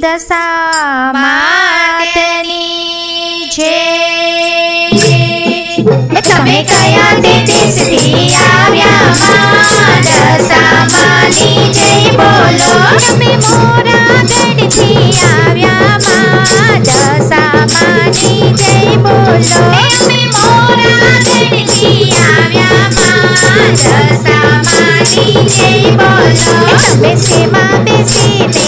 દશા માતની છે. તમે કયા દેશથી આવ્યા દશા માની? જય બોલો તમે મોરા ગઢથી આવ્યા માં દશા માની? જય બોલો, અમે મોરા ગઢથી આવ્યા માં દશા માની? જય બોલો. બેસે માં બેસી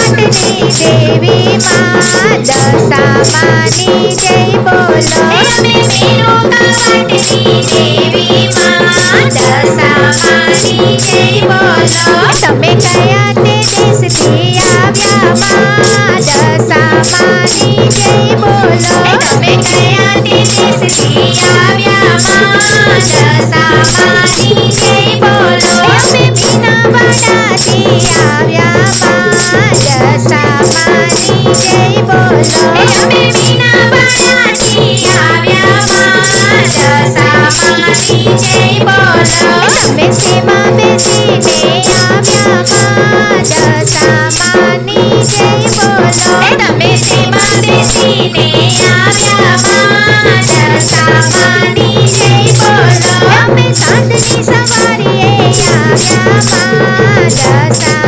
देवी माँ दशा मारी जय बोलो अपने पैरों देवी माँ दशा मारी जय बोलो तमे कया तेरे दिया ब्रह्मा दशा मारी जय बोलो तमे कया तेरे दिया ब्रह्मा दशा मारी जय बोलो बिना बना दिया जय बोला बेसी माँ बेसी ने आव्या काजा सामानी जय बोला बेसी माँ बेसी ने आव्या काजा सामानी जय बोला हमें साथ की सवारी आव्या काजा सामानी